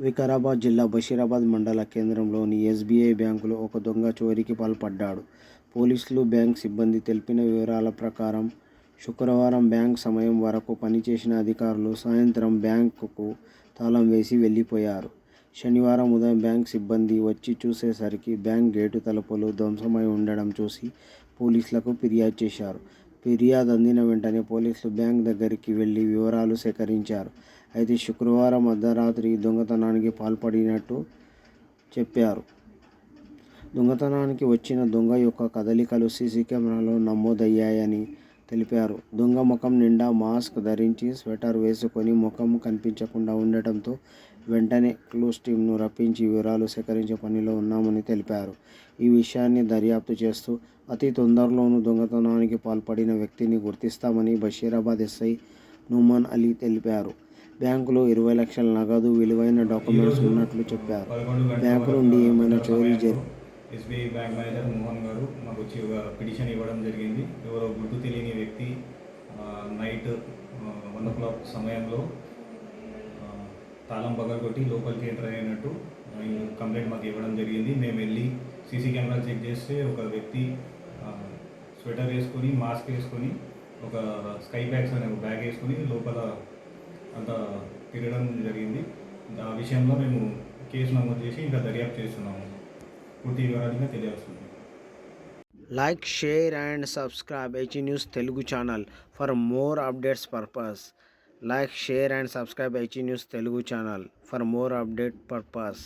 వికారాబాద్ జిల్లా బషీరాబాద్ మండల కేంద్రంలోని ఎస్బీఐ బ్యాంకులో ఒక దొంగ చోరీకి పాల్పడ్డాడు. పోలీసులు, బ్యాంక్ సిబ్బంది తెలిపిన వివరాల ప్రకారం శుక్రవారం బ్యాంక్ సమయం వరకు పనిచేసిన అధికారులు సాయంత్రం బ్యాంకుకు తాళం వేసి వెళ్ళిపోయారు శనివారం ఉదయం బ్యాంక్ సిబ్బంది వచ్చి చూసేసరికి బ్యాంక్ గేటు తలుపులు ధ్వంసమై ఉండడం చూసి పోలీసులకు ఫిర్యాదు చేశారు. ఫిర్యాదు అందిన వెంటనే పోలీసులు బ్యాంక్ దగ్గరికి వెళ్ళి వివరాలు సేకరించారు. అయితే శుక్రవారం అర్ధరాత్రి దొంగతనానికి పాల్పడినట్టు చెప్పారు. దొంగతనానికి వచ్చిన దొంగ యొక్క కదలికలు సీసీ కెమెరాలో నమోదయ్యాయని తెలిపారు. దొంగ ముఖం నిండా మాస్క్ ధరించి స్వెటర్ వేసుకొని ముఖం కనిపించకుండా ఉండటంతో వెంటనే క్లూస్ టీమ్ను రప్పించి వివరాలు సేకరించే పనిలో ఉన్నామని తెలిపారు. ఈ విషయాన్ని దర్యాప్తు చేస్తూ అతి తొందరలోనూ దొంగతనానికి పాల్పడిన వ్యక్తిని గుర్తిస్తామని బషీరాబాద్ ఎస్ఐ నుమాన్ అలీ తెలిపారు. బ్యాంకులో ఇరవై లక్షల నగదు, విలువైన డాక్యుమెంట్స్ ఉన్నట్లు చెప్పారు. బ్యాంకు నుండి ఏమైనా చోరీ జరి ఎస్బీఐ బ్యాంక్ మేనేజర్ మోహన్ గారు మాకు వచ్చి ఒక పిటిషన్ ఇవ్వడం జరిగింది ఎవరో గుర్తు తెలియని వ్యక్తి నైట్ వన్ ఓ క్లాక్ సమయంలో తాళం తాళం పగలగొట్టి లోపలికి ఎంటర్ అయినట్టు కంప్లైంట్ మాకు ఇవ్వడం జరిగింది మేము వెళ్ళి సీసీ కెమెరా చెక్ చేస్తే ఒక వ్యక్తి స్వెటర్ వేసుకొని మాస్క్ వేసుకొని ఒక స్కై బ్యాగ్స్ అనే ఒక బ్యాగ్ వేసుకొని లోపల కొంత తిరగడం జరిగింది. ఆ విషయంలో మేము కేసు నమోదు చేసి ఇంకా దర్యాప్తు చేస్తున్నాము. పూర్తి వివరాలుగా తెలియాల్సింది like share and subscribe HE news Telugu channel for more updates purpose like share and subscribe HE news Telugu channel for more update purpose